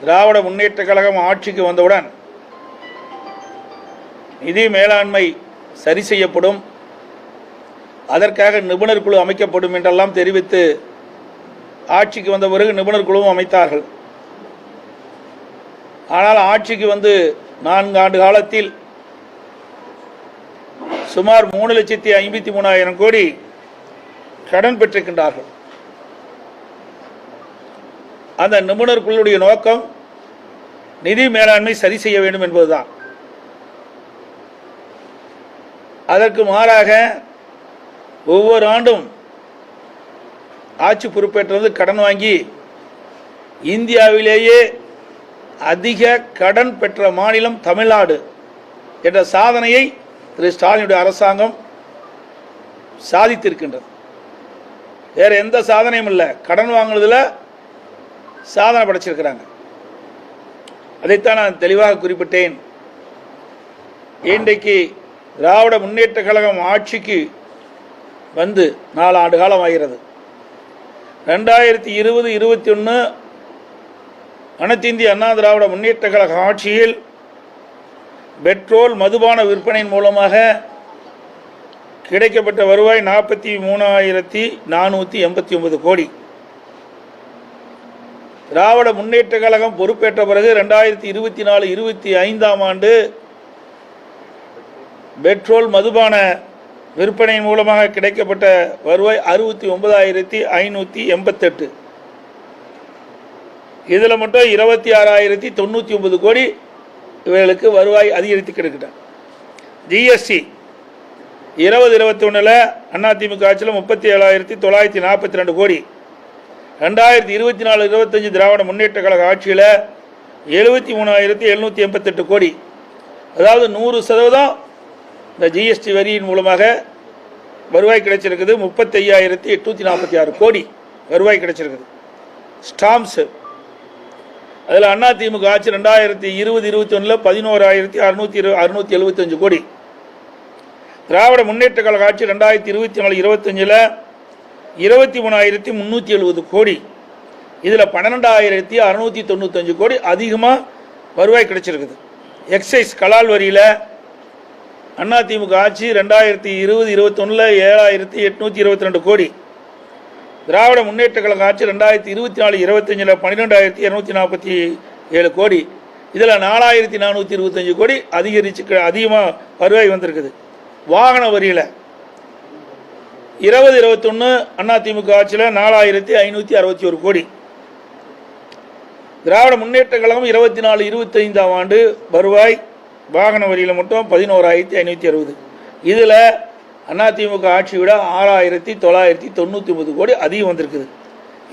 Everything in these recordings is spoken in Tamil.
திராவிட முன்னேற்ற கழகம் ஆட்சிக்கு வந்தவுடன் நிதி மேலாண்மை சரி செய்யப்படும். அதற்காக நிபுணர் குழு அமைக்கப்படும் என்றெல்லாம் தெரிவித்து ஆட்சிக்கு வந்த பிறகு நிபுணர் குழுவும் அமைத்தார்கள். ஆனால் ஆட்சிக்கு வந்து நான்கு ஆண்டு காலத்தில் சுமார் மூணு லட்சத்தி ஐம்பத்தி மூணாயிரம் கோடி கடன் பெற்றிருக்கின்றார்கள். அந்த நிபுணர் குழுடைய நோக்கம் நிதி மேலாண்மை சரி செய்ய வேண்டும் என்பதுதான். அதற்கு மாறாக ஒவ்வொரு ஆண்டும் ஆட்சி பொறுப்பேற்றது கடன் வாங்கி இந்தியாவிலேயே அதிக கடன் பெற்ற மாநிலம் தமிழ்நாடு என்ற சாதனையை திரு ஸ்டாலினுடைய அரசாங்கம் சாதித்திருக்கின்றது. வேற எந்த சாதனையும் இல்லை. கடன் வாங்குறதுல சாதனை படைச்சிருக்கிறாங்க. அதைத்தான் நான் தெளிவாக குறிப்பிட்டேன். இன்றைக்கு திராவிட முன்னேற்ற கழகம் ஆட்சிக்கு வந்து நாலு ஆண்டு காலம் ஆகிறது. ரெண்டாயிரத்தி இருபது இருபத்தி ஒன்று அனைத்திந்திய அண்ணா திராவிட முன்னேற்ற கழக ஆட்சியில் பெட்ரோல் மதுபான விற்பனையின் மூலமாக கிடைக்கப்பட்ட வருவாய் நாற்பத்தி மூணாயிரத்தி நானூற்றி எண்பத்தி ஒன்பது கோடி. திராவிட முன்னேற்ற கழகம் பொறுப்பேற்ற பிறகு ரெண்டாயிரத்தி இருபத்தி நாலு இருபத்தி ஐந்தாம் ஆண்டு பெட்ரோல் மதுபான விற்பனையின் மூலமாக கிடைக்கப்பட்ட வருவாய் அறுபத்தி ஒன்பதாயிரத்தி ஐநூற்றி எண்பத்தெட்டு. இதில் மட்டும் இருபத்தி ஆறாயிரத்தி தொண்ணூற்றி ஒன்பது கோடி இவர்களுக்கு வருவாய் அதிகரித்து கிடைக்கிட்டேன் ஜிஎஸ்டி இருபது இருபத்தி ஒன்றில் அதிமுக ஆட்சியில் முப்பத்தி ஏழாயிரத்தி தொள்ளாயிரத்தி நாற்பத்தி ரெண்டு கோடி. ரெண்டாயிரத்தி இருபத்தி நாலு இருபத்தஞ்சு திராவிட முன்னேற்ற கழக ஆட்சியில் எழுபத்தி மூணாயிரத்தி எழுநூற்றி எண்பத்தெட்டு கோடி. அதாவது நூறு சதவீதம் இந்த ஜிஎஸ்டி வரியின் மூலமாக வருவாய் கிடைச்சிருக்குது. முப்பத்தி ஐயாயிரத்தி எட்நூற்றி நாற்பத்தி ஆறு கோடி வருவாய் கிடைச்சிருக்குது. ஸ்டாம்ப்ஸு. அதில் அண்ணா திமுக ஆட்சி ரெண்டாயிரத்தி இருபது இருபத்தி ஒன்றில் பதினோராயிரத்தி அறுநூற்றி இரு அறுநூற்றி எழுபத்தஞ்சு கோடி. திராவிட முன்னேற்ற கழக ஆட்சி ரெண்டாயிரத்தி இருபத்தி நாலு இருபத்தஞ்சில் இருபத்தி மூணாயிரத்தி முந்நூற்றி எழுபது கோடி. இதில் பன்னெண்டாயிரத்தி அறுநூற்றி தொண்ணூத்தஞ்சு கோடி அதிகமாக வருவாய் கிடைச்சிருக்குது. எக்ஸைஸ் கலால் வரியில் அதிமுக ஆட்சி ரெண்டாயிரத்தி இருபது இருபத்தொன்னில் ஏழாயிரத்தி எட்நூற்றி இருபத்தி ரெண்டு கோடி. திராவிட முன்னேற்ற கழக ஆட்சி ரெண்டாயிரத்தி இருபத்தி நாலு இருபத்தஞ்சில் பன்னிரெண்டாயிரத்தி இரநூத்தி நாற்பத்தி ஏழு கோடி. இதில் நாலாயிரத்தி நானூற்றி இருபத்தஞ்சு கோடி அதிகரிச்சு அதிகமாக வருவாய் வந்திருக்குது. வாகன வரியில் இருபது இருபத்தொன்று அதிமுக ஆட்சியில் நாலாயிரத்தி ஐநூற்றி அறுபத்தி ஒரு கோடி. திராவிட முன்னேற்ற கழகம் இருபத்தி நாலு இருபத்தைந்தாம் ஆண்டு வருவாய். வாகன வரியில் மட்டும் பதினோராயிரத்தி ஐநூற்றி அறுபது. இதில் அதிமுக ஆட்சியை விட ஆறாயிரத்தி தொள்ளாயிரத்தி தொண்ணூற்றி ஒன்பது கோடி அதிகம் வந்திருக்குது.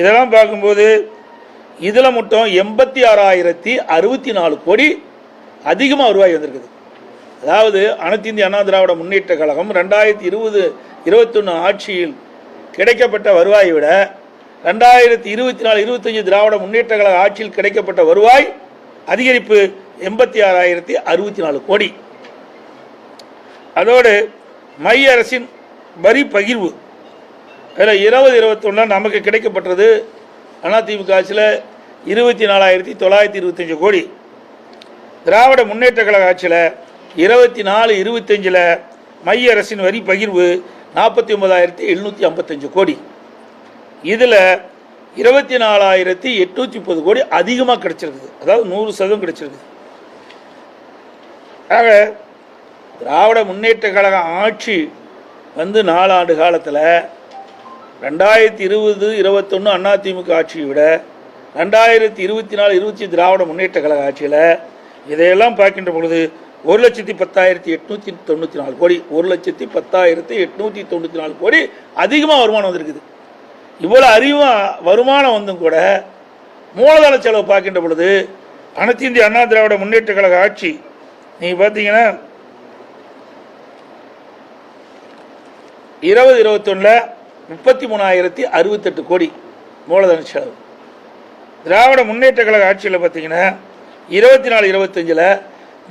இதெல்லாம் பார்க்கும்போது இதில் மட்டும் எண்பத்தி ஆறாயிரத்தி அறுபத்தி நாலு கோடி அதிகமாக வருவாய் வந்திருக்குது. அதாவது அனைத்து இந்திய அண்ணா திராவிட முன்னேற்ற கழகம் ரெண்டாயிரத்தி இருபது இருபத்தொன்று ஆட்சியில் கிடைக்கப்பட்ட வருவாயை விட ரெண்டாயிரத்தி இருபத்தி நாலு இருபத்தஞ்சு திராவிட முன்னேற்ற கழக ஆட்சியில் கிடைக்கப்பட்ட வருவாய் அதிகரிப்பு எண்பத்தி ஆறாயிரத்தி அறுபத்தி நாலு கோடி. அதோடு மைய அரசின் வரி பகிர்வு அதில் இருபது இருபத்தொன்னில் நமக்கு கிடைக்கப்பட்டது அதிமுக ஆட்சியில் இருபத்தி நாலாயிரத்தி தொள்ளாயிரத்தி இருபத்தஞ்சு கோடி. திராவிட முன்னேற்ற கழக ஆட்சியில் இருபத்தி நாலு இருபத்தஞ்சில் மைய அரசின் வரி பகிர்வு நாற்பத்தி ஒன்பதாயிரத்தி எழுநூற்றி ஐம்பத்தஞ்சு கோடி. இதில் இருபத்தி நாலாயிரத்தி எட்நூற்றி முப்பது கோடி அதிகமாக கிடச்சிருக்குது. அதாவது நூறு சதவீதம் கிடச்சிருக்குது. ஆக திராவிட முன்னேற்ற கழக ஆட்சி வந்து நாலாண்டு காலத்தில் ரெண்டாயிரத்தி இருபது இருபத்தொன்று அதிமுக ஆட்சியை விட ரெண்டாயிரத்தி இருபத்தி நாலு இருபத்தி திராவிட முன்னேற்ற கழக ஆட்சியில் இதையெல்லாம் பார்க்கின்ற பொழுது ஒரு லட்சத்தி பத்தாயிரத்தி எட்நூற்றி தொண்ணூற்றி நாலு கோடி. ஒரு லட்சத்தி பத்தாயிரத்தி எட்நூற்றி தொண்ணூற்றி நாலு கோடி அதிகமாக வருமானம் வந்திருக்குது. இவ்வளோ அதிகமாக வருமானம் வந்தும் கூட மூலதன செலவு பார்க்கின்ற பொழுது அனைத்து இந்திய அண்ணா திராவிட முன்னேற்ற கழக ஆட்சி நீங்கள் பார்த்தீங்கன்னா இருபது இருபத்தொன்னில் முப்பத்தி மூணாயிரத்தி அறுபத்தெட்டு கோடி மூலதன செலவு. திராவிட முன்னேற்ற கழக ஆட்சியில் பார்த்தீங்கன்னா இருபத்தி நாலு இருபத்தஞ்சில்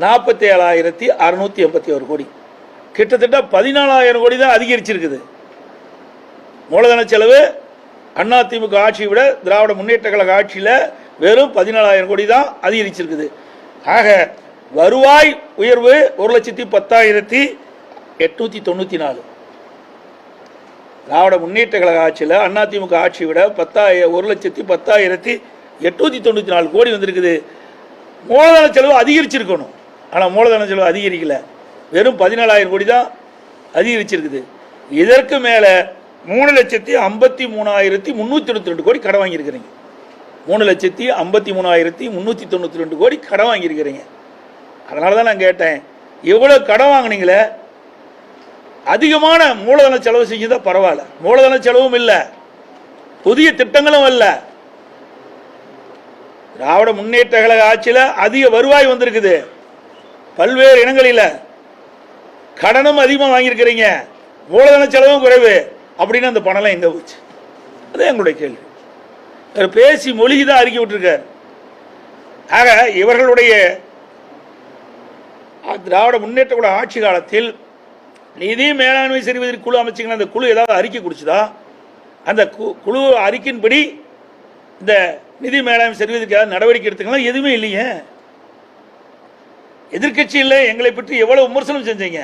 நாற்பத்தி ஏழாயிரத்தி அறநூற்றி எண்பத்தி ஒரு கோடி. கிட்டத்தட்ட பதினாலாயிரம் கோடி தான் அதிகரிச்சிருக்குது. மூலதன செலவு அதிமுக ஆட்சியை விட திராவிட முன்னேற்ற கழக ஆட்சியில் வெறும் பதினாலாயிரம் கோடி தான் அதிகரிச்சிருக்குது. ஆக வருவாய் உயர்வு ஒரு லட்சத்தி பத்தாயிரத்தி எட்நூற்றி தொண்ணூற்றி நாலு. திராவிட முன்னேற்ற கழக ஆட்சியில் அதிமுக ஆட்சியை விட பத்தாய ஒரு லட்சத்தி பத்தாயிரத்தி எட்நூற்றி தொண்ணூற்றி நாலு கோடி வந்திருக்குது. மூலதன செலவு அதிகரிச்சிருக்கணும். ஆனால் மூலதன செலவு அதிகரிக்கல. வெறும் பதினேழாயிரம் கோடி தான் அதிகரிச்சிருக்குது. இதற்கு மேலே மூணு லட்சத்தி ஐம்பத்தி மூணாயிரத்தி முந்நூற்றி தொண்ணூற்றி ரெண்டு கோடி கடன் வாங்கியிருக்கிறீங்க. மூணு லட்சத்தி ஐம்பத்தி மூணாயிரத்தி முந்நூற்றி தொண்ணூற்றி ரெண்டு கோடி கடன் வாங்கியிருக்கிறீங்க. அதனால தான் நான் கேட்டேன் எவ்வளோ கடன் வாங்கினீங்களே அதிகமான மூலதன செலவு செஞ்சதா பரவாயில்ல. மூலதன செலவும் இல்லை புதிய திட்டங்களும் இல்லை. திராவிட முன்னேற்ற கழக ஆட்சியில் அதிக வருவாய் வந்திருக்குது. பல்வேறு இனங்களில் கடனும் அதிகமாக வாங்கியிருக்கிறீங்க. மூலதன செலவும் குறைவு. அப்படின்னு அந்த பணம்லாம் எங்கே போச்சு? அது எங்களுடைய கேள்வி. அவர் பேசி மொழிகி தான் அறிக்கை விட்டுருக்கார். ஆக இவர்களுடைய திராவிட முன்னேற்ற கூட ஆட்சி காலத்தில் நிதி மேலாண்மை செய்வதற்கு குழு அமைச்சிங்கன்னா அந்த குழு ஏதாவது அறிக்கை குடிச்சுதா? அந்த கு- குழு அறிக்கையின்படி இந்த நிதி மேலாண்மை செய்வதற்கு ஏதாவது நடவடிக்கை எடுத்துக்கலாம்? எதுவுமே இல்லையே. எதிர்க்கட்சியில் எங்களை பற்றி எவ்வளோ விமர்சனம் செஞ்சீங்க?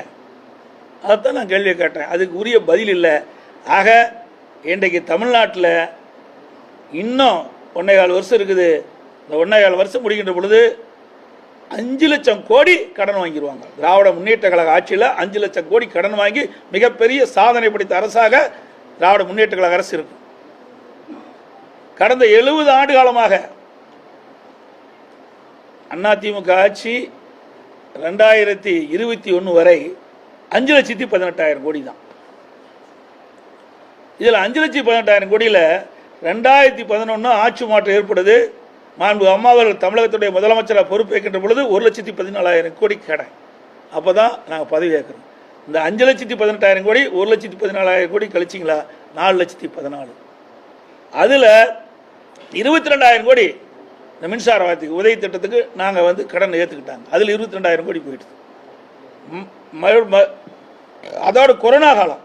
அதைத்தான் நான் கேள்வியை கேட்டேன். அதுக்கு உரிய பதில் இல்லை. ஆக இன்றைக்கு தமிழ்நாட்டில் இன்னும் ஒன்றே கால் வருஷம் இருக்குது. இந்த ஒன்றே கால் வருஷம் முடிக்கின்ற பொழுது அஞ்சு லட்சம் கோடி கடன் வாங்கிடுவாங்க திராவிட முன்னேற்ற கழக ஆட்சியில் அஞ்சு லட்சம் கோடி கடன் வாங்கி மிகப்பெரிய சாதனை படித்த அரசாக திராவிட முன்னேற்ற கழக அரசு இருக்கும் கடந்த எழுபது ஆண்டு காலமாக அதிமுக ஆட்சி ரெண்டாயிரத்தி இருபத்தி ஒன்று வரை அஞ்சு லட்சத்தி பதினெட்டாயிரம் கோடி தான் இதில் அஞ்சு லட்சத்தி பதினெட்டாயிரம் கோடியில் ரெண்டாயிரத்தி பதினொன்று ஆட்சி மாற்றம் ஏற்படுது. மாண்பு அம்மா அவர்கள் தமிழகத்துடைய முதலமைச்சராக பொறுப்பேற்கின்ற பொழுது ஒரு லட்சத்தி பதினாலாயிரம் கோடி கடன் அப்போ தான் நாங்கள் பதவியேற்கிறோம் இந்த அஞ்சு லட்சத்தி பதினெட்டாயிரம் கோடி ஒரு லட்சத்தி பதினாலாயிரம் கோடி கழிச்சிங்களா? நாலு லட்சத்தி பதினாலு. அதில் இருபத்தி ரெண்டாயிரம் கோடி இந்த மின்சார வாரத்துக்கு உதவி திட்டத்துக்கு நாங்கள் வந்து கடன் ஏற்றுக்கிட்டாங்க அதில் இருபத்தி ரெண்டாயிரம் கோடி போயிடுது. ம- அதோட கொரோனா காலம்.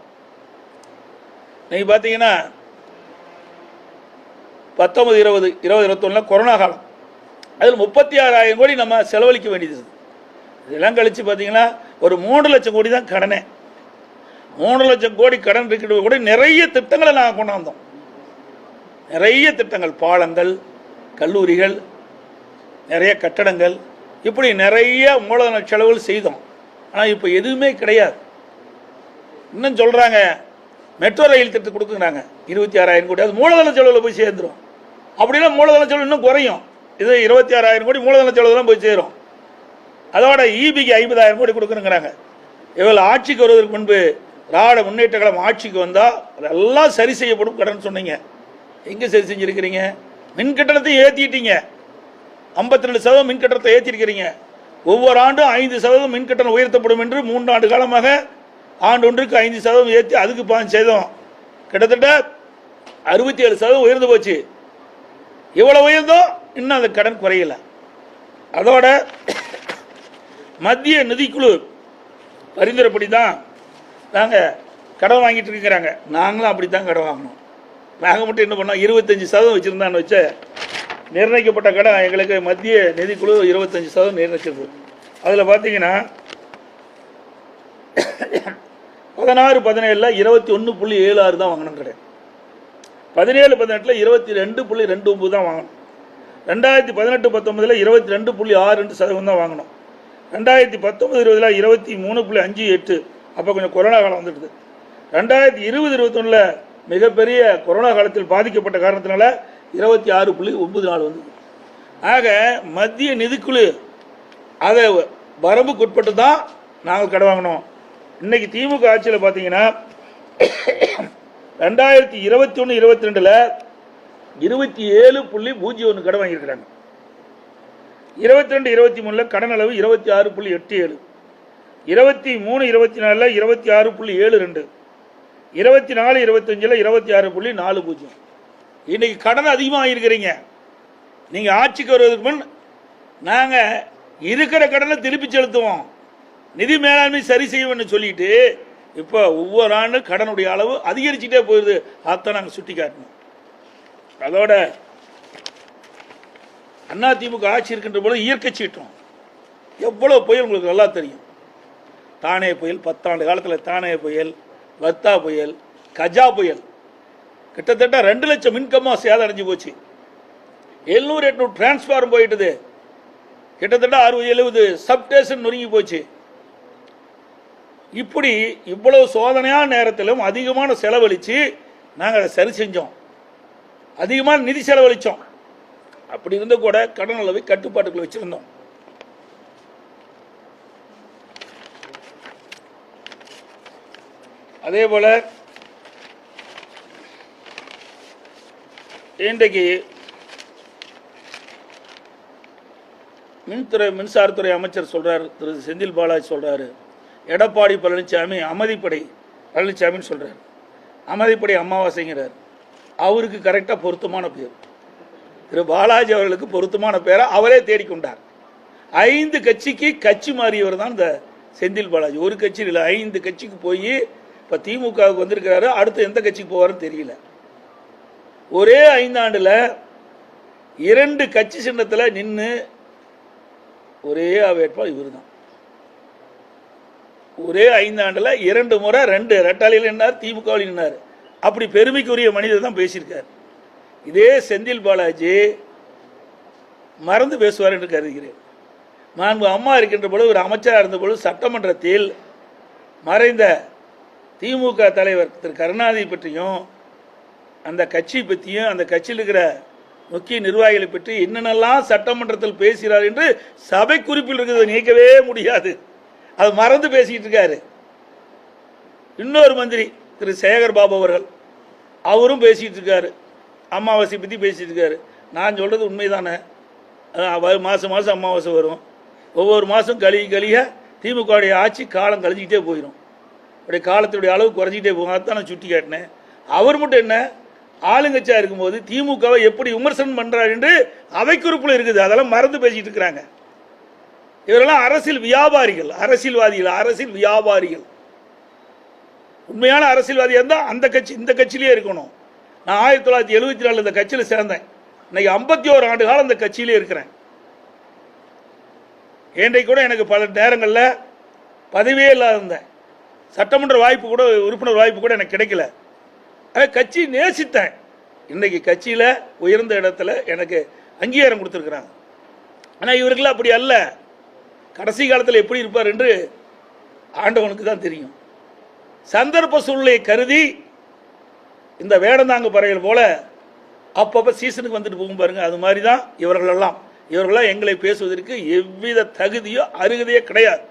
நீங்கள் பார்த்தீங்கன்னா பத்தொம்பது இருபது இருபது இருபத்தொன்னில் கொரோனா காலம். அதில் முப்பத்தி ஆறாயிரம் கோடி நம்ம செலவழிக்க வேண்டியது இதெல்லாம் கழித்து பார்த்தீங்கன்னா ஒரு மூன்று லட்சம் கோடி தான் கடனே. மூணு லட்சம் கோடி கடன் இருக்கிற கூட நிறைய திட்டங்களை நாங்கள் கொண்டாந்தோம். நிறைய திட்டங்கள் பாலங்கள் கல்லூரிகள் நிறைய கட்டடங்கள் இப்படி நிறைய மூலதன செலவுகள் செய்தோம். ஆனால் இப்போ எதுவுமே கிடையாது. இன்னும் சொல்கிறாங்க மெட்ரோ ரயில் திட்டத்தை கொடுக்குறாங்க. இருபத்தி ஆறாயிரம் கோடி. அது மூலதன செலவில் போய் சேர்ந்துடும் அப்படின்னா மூலதன செலவு இன்னும் குறையும். இது இருபத்தி ஆறாயிரம் கோடி மூலதன செலவு தான் போய் சேரும். அதோட ஈபிக்கு ஐம்பதாயிரம் கோடி கொடுக்குறேங்கிறாங்க இவள் ஆட்சிக்கு வருவதற்கு முன்பு திராவிட முன்னேற்ற கழகம் ஆட்சிக்கு வந்தால் அதெல்லாம் சரி செய்யப்படும் கடன் சொன்னீங்க. எங்கே சரி செஞ்சுருக்கிறீங்க? மின் கட்டணத்தை ஏற்றிட்டீங்க ஐம்பத்தி ரெண்டு சதவீதம் மின் கட்டணத்தை ஏற்றிருக்கிறீங்க ஒவ்வொரு ஆண்டும் ஐந்து சதவீதம் மின் கட்டணம் உயர்த்தப்படும் என்று மூன்று ஆண்டு காலமாக ஆண்டு ஒன்றுக்கு ஐந்து சதவீதம் ஏற்றி அதுக்கு பாஞ்சு சதவீதம். கிட்டத்தட்ட அறுபத்தி ஏழு சதவீதம் உயர்ந்து போச்சு. இவ்வளவு உயர்ந்தோ இன்னும் அந்த கடன் குறையல. அதோட மத்திய நிதிக்குழு பரிந்துரைப்படி தான் நாங்கள் கடன் வாங்கிட்டு இருக்கிறாங்க. நாங்களும் அப்படி தான் கடன் வாங்கினோம் நாங்கள் மட்டும் என்ன பண்ணோம்? இருபத்தஞ்சி சதவீதம் வச்சுருந்தான்னு வச்ச நிர்ணயிக்கப்பட்ட கடன் எங்களுக்கு மத்திய நிதிக்குழு இருபத்தஞ்சி சதவீதம் நிர்ணயிச்சிருக்கு. அதில் பார்த்தீங்கன்னா பதினாறு பதினேழில் இருபத்தி ஒன்று புள்ளி ஏழு ஆறு தான் வாங்கணும் கடை. பதினேழு பதினெட்டில் இருபத்தி ரெண்டு புள்ளி ரெண்டு ஒம்பது தான் வாங்கணும் ரெண்டாயிரத்தி பதினெட்டு பத்தொம்பதில் இருபத்தி ரெண்டு புள்ளி ஆறு ரெண்டு சதவீதம் தான் வாங்கணும் ரெண்டாயிரத்தி பத்தொம்பது இருபதில் இருபத்தி மூணு புள்ளி அஞ்சு எட்டு. அப்போ கொஞ்சம் கொரோனா காலம் வந்துடுது. ரெண்டாயிரத்தி இருபது இருபத்தொன்னில் மிகப்பெரிய கொரோனா காலத்தில் பாதிக்கப்பட்ட காரணத்தினால இருபத்தி ஆறு புள்ளி ஒன்பது நாள் வந்து. ஆக மத்திய நிதிக்குழு அதை வரம்புக்குட்பட்டு தான் நாங்கள் கடை வாங்கினோம். இன்னைக்கு திமுக ஆட்சியில் பார்த்தீங்கன்னா ரெண்டாயிரத்தி இருபத்தி ஒன்று இருபத்தி ரெண்டில் இருபத்தி ஏழு புள்ளி பூஜ்ஜியம் ஒன்று கடன் வாங்கியிருக்கிறாங்க. இருபத்தி ரெண்டு இருபத்தி மூணில் கடன் அளவு இருபத்தி ஆறு புள்ளி எட்டு ஏழு. இருபத்தி மூணு இருபத்தி நாலில் இருபத்தி ஆறு புள்ளி ஏழு ரெண்டு. இருபத்தி நாலு இருபத்தஞ்சில் இருபத்தி ஆறு புள்ளி நாலு பூஜ்ஜியம். இன்னைக்கு கடன் அதிகமாக இருக்கிறீங்க நீங்கள் ஆட்சிக்கு வருவதற்கு முன் நாங்கள் இருக்கிற கடனை திருப்பி செலுத்துவோம். நிதி மேலாண்மை சரி செய்வோம்னு சொல்லிட்டு இப்போ ஒவ்வொரு ஆண்டு கடனுடைய அளவு அதிகரிச்சுட்டே போயிடுது அதை நாங்கள் சுட்டி காட்டணும். அதோட அண்ணா திமுக ஆட்சி இருக்கின்ற பொழுது இயற்கை சீற்றம். எவ்வளோ புயல் உங்களுக்கு நல்லா தெரியும். தானே புயல் பத்தாண்டு காலத்தில் தானே புயல். வத்தா புயல் கஜா புயல். கிட்டத்தட்ட ரெண்டு லட்சம் மின்கம்மா சேதம் அடைஞ்சு போச்சு. எழுநூறு எட்நூறு டிரான்ஸ்ஃபார்ம் போயிட்டுது. கிட்டத்தட்ட அறுபது எழுபது சப்டேஷன் நொறுங்கி போச்சு. இப்படி இவ்வளவு சோதனையான நேரத்திலும் அதிகமான செலவழித்து நாங்கள் அதை சரி செஞ்சோம். அதிகமான நிதி செலவழித்தோம் அப்படி இருந்த கூட கடன் அளவை கட்டுப்பாட்டுக்குள்ள வச்சிருந்தோம். அதே போல இன்றைக்கு மின்துறை மின்சாரத்துறை அமைச்சர் சொல்றார் திரு. செந்தில் பாலாஜி சொல்றாரு. எடப்பாடி பழனிசாமி அமைதிப்படை பழனிசாமின்னு சொல்றாரு. அமைதிப்படை அமாவாசைங்கிறார். அவருக்கு கரெக்டாக பொருத்தமான பேர். திரு. பாலாஜி அவர்களுக்கு பொருத்தமான பேரை அவரே தேடிக்கொண்டார். ஐந்து கட்சிக்கு கட்சி மாறியவர் தான் இந்த செந்தில் பாலாஜி. ஒரு கட்சியில் இல்லை ஐந்து கட்சிக்கு போய் இப்போ திமுகவுக்கு வந்திருக்கிறாரு அடுத்து எந்த கட்சிக்கு போவாருன்னு தெரியல. ஒரே ஐந்தாண்டில் இரண்டு கட்சி சின்னத்தில் நின்று ஒரே வேட்பாளர் இவர் தான் ஒரே ஐந்தாண்டில் இரண்டு முறை ரெண்டு ரெட்டாளியில் நின்னார் திமுகவில் நின்னார். அப்படி பெருமைக்குரிய மனிதர் தான் பேசியிருக்கார். இதே செந்தில் பாலாஜி மறந்து பேசுவார் என்று கருதுகிறேன். மாண்பு அம்மா இருக்கின்ற பொழுது ஒரு அமைச்சராக இருந்த பொழுது சட்டமன்றத்தில் மறைந்த திமுக தலைவர் திரு கருணாநிதி பற்றியும் அந்த கட்சி பற்றியும் அந்த கட்சியில் இருக்கிற முக்கிய நிர்வாகிகளை பற்றி என்னென்னலாம் சட்டமன்றத்தில் பேசுகிறார் என்று சபை குறிப்பில் இருக்கிறது நீக்கவே முடியாது. அது மறந்து பேசிக்கிட்டு இருக்காரு. இன்னொரு மந்திரி திரு சேகர் பாபு அவர்கள் அவரும் பேசிகிட்டு இருக்காரு. அமாவாசை பற்றி பேசிகிட்டு இருக்காரு. நான் சொல்கிறது உண்மைதானே? மாதம் மாதம் அமாவாசை வரும். ஒவ்வொரு மாதம் கழுகி கழிய திமுகவுடைய ஆட்சி காலம் கழிஞ்சிக்கிட்டே போயிடும் அப்படியே காலத்துடைய அளவு குறைஞ்சிக்கிட்டே போகும். அதான் நான் சுட்டி காட்டினேன். அவர் மட்டும் என்ன? ஆளுங்கட்சியா இருக்கும்போது திமுகவை எப்படி விமர்சனம் பண்றார் என்று அவை இருக்குது. அதெல்லாம் மறந்து பேசிட்டு இருக்கிறாங்க. இவரெல்லாம் அரசியல் வியாபாரிகள் அரசியல்வாதிகள் அரசியல் வியாபாரிகள். உண்மையான அரசியல்வாதியாக இருந்தால் அந்த கட்சி இந்த கட்சியிலே இருக்கணும். நான் ஆயிரத்தி தொள்ளாயிரத்தி எழுபத்தி நாலு இந்த கட்சியில் சேர்ந்தேன். இன்னைக்கு ஐம்பத்தி ஓரு ஆண்டு காலம் அந்த கட்சியிலே இருக்கிறேன். இன்றைக்கு கூட எனக்கு பல நேரங்களில் பதவியே இல்லாத இருந்தேன். சட்டமன்ற வாய்ப்பு கூட உறுப்பினர் வாய்ப்பு கூட எனக்கு கிடைக்கல. ஆனால் கட்சி நேசித்தேன். இன்னைக்கு கட்சியில் உயர்ந்த இடத்துல எனக்கு அங்கீகாரம் கொடுத்துருக்குறாங்க. ஆனால் இவருக்கெல்லாம் அப்படி அல்ல. கடைசி காலத்தில் எப்படி இருப்பார் என்று ஆண்டவனுக்கு தான் தெரியும். சந்தர்ப்ப சூழ்நிலையை கருதி இந்த வேடந்தாங்க பறவைகள் போல அப்பப்போ சீசனுக்கு வந்துட்டு போகும் பாருங்க அது மாதிரி தான் இவர்களெல்லாம். இவர்களெல்லாம் எங்களை பேசுவதற்கு எவ்வித தகுதியோ அருகதையோ கிடையாது.